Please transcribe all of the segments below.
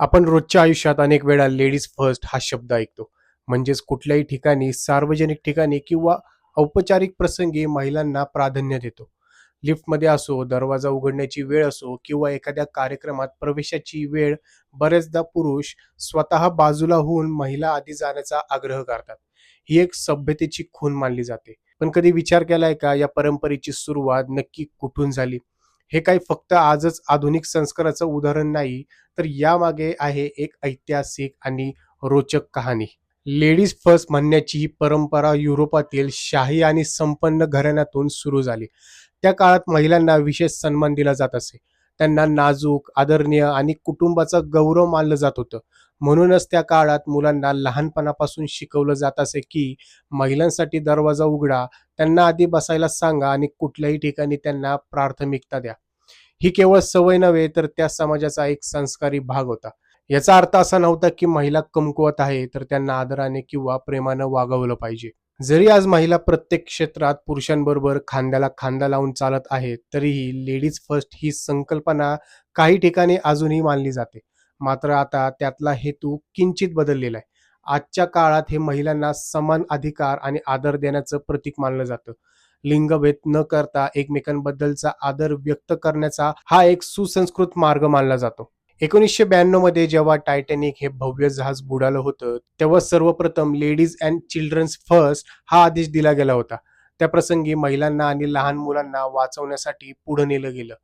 आपण रोजच्या आयुष्यात अनेक वेळा लेडीज फर्स्ट हा शब्द ऐकतो. म्हणजेच कुठल्याही ठिकाणी सार्वजनिक ठिकाणी किंवा औपचारिक प्रसंगी महिलांना प्राधान्य देतो. लिफ्टमध्ये असो दरवाजा उघडण्याची वेळ असो किंवा एखाद्या कार्यक्रमात प्रवेशाची वेळ बरेचदा पुरुष स्वतः बाजूला होऊन महिला आधी जाण्याचा आग्रह करतात. ही एक सभ्यतेची खून मानली जाते. पण कधी विचार केलाय का? या परंपरेची सुरुवात नक्की कुठून झाली? हे काही फक्त आजच आधुनिक संस्काराचं उदाहरण नाही तर यामागे आहे एक ऐतिहासिक आणि रोचक कहाणी. लेडीज फर्स्ट म्हणण्याची ही परंपरा युरोपातील शाही आणि संपन्न घराण्यातून सुरू झाली. त्या काळात महिलांना विशेष सन्मान दिला जात असे. त्यांना नाजूक आदरणीय आणि कुटुंबाचा गौरव मानलं जात होतं. म्हणूनच त्या काळात मुलांना लहानपणापासून शिकवलं जात असे की महिलांसाठी दरवाजा उघडा त्यांना आधी बसायला सांगा आणि कुठल्याही ठिकाणी त्यांना प्राथमिकता द्या. ही केवळ सवय नव्हे तर त्या समाजाचा एक संस्कारी भाग होता. याचा अर्थ असा नव्हता की महिला कमकुवत आहे तर त्यांना आदराने किंवा प्रेमानं वागवलं पाहिजे. जरी आज महिला प्रत्येक क्षेत्रात पुरुषांबरोबर खांद्याला खांदा लावून चालत आहेत तरीही लेडीज फर्स्ट ही संकल्पना काही ठिकाणी अजूनही मानली जाते. मात्र आता त्यातला हेतू किंचित बदललेला आहे. आजच्या काळात हे महिलांना समान अधिकार आणि आदर देण्याचं प्रतीक मानलं जातं. लिंगभेद न करता एकमेकांबद्दलचा आदर व्यक्त करण्याचा हा एक सुसंस्कृत मार्ग मानला जातो. एकोणीसशे ब्याण्णवमध्ये जेव्हा टायटॅनिक हे भव्य जहाज बुडालं होतं तेव्हा सर्वप्रथम लेडीज अँड चिल्ड्रन्स फर्स्ट हा आदेश दिला गेला होता. त्या प्रसंगी महिलांना आणि लहान मुलांना वाचवण्यासाठी पुढे नेलं गेलं.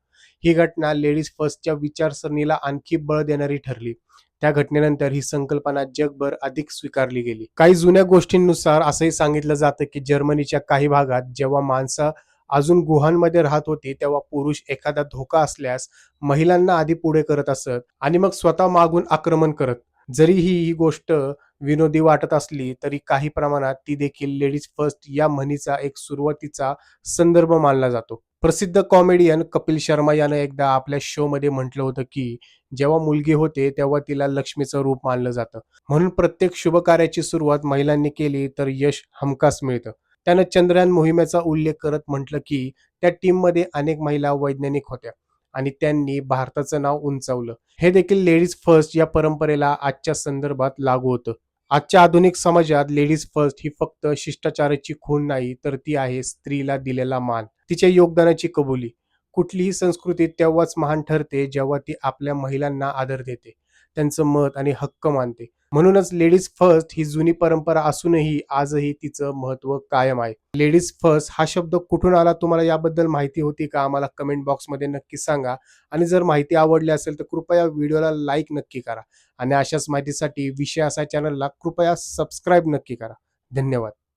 ही घटना लेडीज फर्स्टच्या विचारसरणीला आणखी बळ देणारी ठरली. त्या घटनेनंतर ही संकल्पना जगभर अधिक स्वीकारली गेली. काही जुन्या गोष्टींनुसार असंही सांगितलं जातं की जर्मनीच्या काही भागात जेव्हा माणसं अजून गुहांमध्ये राहत होती तेव्हा पुरुष एखादा धोका असल्यास महिलांना आधी पुढे करत असत आणि मग स्वतः मागून आक्रमण करत. जरीही ही गोष्ट विनोदी वाटत असली तरी काही प्रमाणात ती देखील लेडीज फर्स्ट या म्हणीचा एक सुरुवातीचा संदर्भ मानला जातो. प्रसिद्ध कॉमेडियन कपिल शर्मा यानं एकदा आपल्या शो मध्ये म्हटलं होतं की जेव्हा मुलगी होते तेव्हा तिला लक्ष्मीचं रूप मानलं जातं. म्हणून प्रत्येक शुभ कार्याची सुरुवात महिलांनी केली तर यश हमखास मिळतं. त्यानं चंद्रयान मोहिमेचा उल्लेख करत म्हटलं की त्या टीममध्ये अनेक महिला वैज्ञानिक होत्या आणि त्यांनी भारताचं नाव उंचावलं. हे देखील लेडीज फर्स्ट या परंपरेला आजच्या संदर्भात लागू होतं. आजच्या आधुनिक समाजात लेडीज फर्स्ट ही फक्त शिष्टाचाराची खून नाही तर ती आहे स्त्रीला दिलेला मान. तिच्या योगदानाची कबुली. कुठलीही संस्कृती तेव्हाच महान ठरते जेव्हा ती आपल्या महिलांना आदर देते. त्यांचं मत आणि हक्क मानते. म्हणूनच लेडीज फर्स्ट ही जुनी परंपरा असूनही आजही तिचं महत्त्व कायम आहे. लेडीज फर्स्ट हा शब्द कुठून आला तुम्हाला याबद्दल माहिती होती का? आम्हाला कमेंट बॉक्समध्ये नक्की सांगा. आणि जर माहिती आवडली असेल तर कृपया व्हिडिओला लाईक नक्की करा. आणि अशाच माहितीसाठी विषय असा चॅनलला कृपया सबस्क्राईब नक्की करा. धन्यवाद.